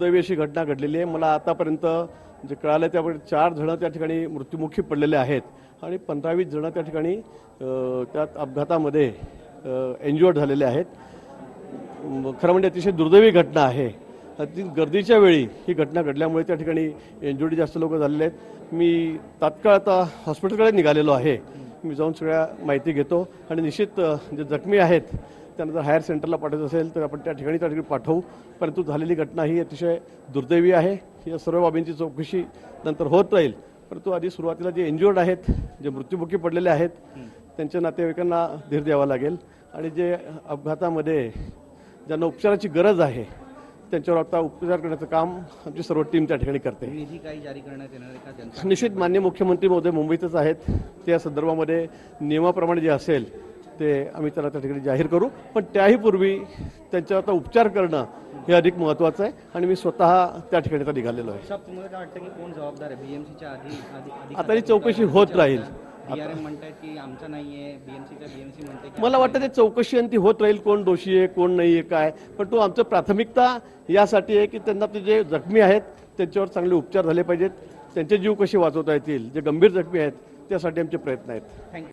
दुर्दैवी अशी घटना घडलेली आहे. मला आतापर्यंत जे कळालं त्यामुळे चार जणं त्या ठिकाणी मृत्युमुखी पडलेले आहेत आणि पंधरावीस जणं त्या ठिकाणी त्यात अपघातामध्ये एन्ज्युअर्ड झालेले आहेत. खरं म्हणजे अतिशय दुर्दैवी घटना आहे. अति गर्दीच्या वेळी ही घटना घडल्यामुळे त्या ठिकाणी एन्जुरी जास्त लोक झालेले आहेत. मी तात्काळ आता हॉस्पिटलकडे निघालेलो आहे. मी जाऊन सगळ्या माहिती घेतो आणि निश्चित जे जखमी आहेत त्यांना जर हायर सेंटरला पाठवायचं असेल तर आपण त्या ठिकाणी त्या ठिकाणी पाठवू. परंतु झालेली घटना ही अतिशय दुर्दैवी आहे. या सर्व बाबींची चौकशी नंतर होत राहील. परंतु आधी सुरुवातीला जे एन्ज्युअर्ड आहेत जे मृत्युमुखी पडलेले आहेत त्यांच्या नातेवाईकांना धीर द्यावा लागेल. आणि जे अपघातामध्ये ज्यांना उपचाराची गरज आहे त्यांच्यावर आता उपचार करण्याचं काम आमची सर्व टीम त्या ठिकाणी करते. निधी काही जारी करण्यात येणार आहे का जनता निश्चित मान्य मुख्यमंत्री महोदय मुंबईतच आहेत. त्या संदर्भामध्ये नियमाप्रमाणे जे असेल ते आम्ही त्याला त्या ठिकाणी जाहीर करू. पण त्याही पूर्वी त्यांच्यावर आता उपचार करणं हे अधिक महत्त्वाचं आहे आणि मी स्वतः त्या ठिकाणी आता निघालेलो आहे. आता ही चौकशी होत राहील. मला वाटतं ते चौकशी आणि ती होत राहील कोण दोषी आहे कोण नाही आहे काय. पण तो आमचं प्राथमिकता यासाठी आहे की त्यांना ते जे जखमी आहेत त्यांच्यावर चांगले उपचार झाले पाहिजेत. त्यांचे जीव कसे वाचवता येतील जे गंभीर जखमी आहेत त्यासाठी आमचे प्रयत्न आहेत. थँक्यू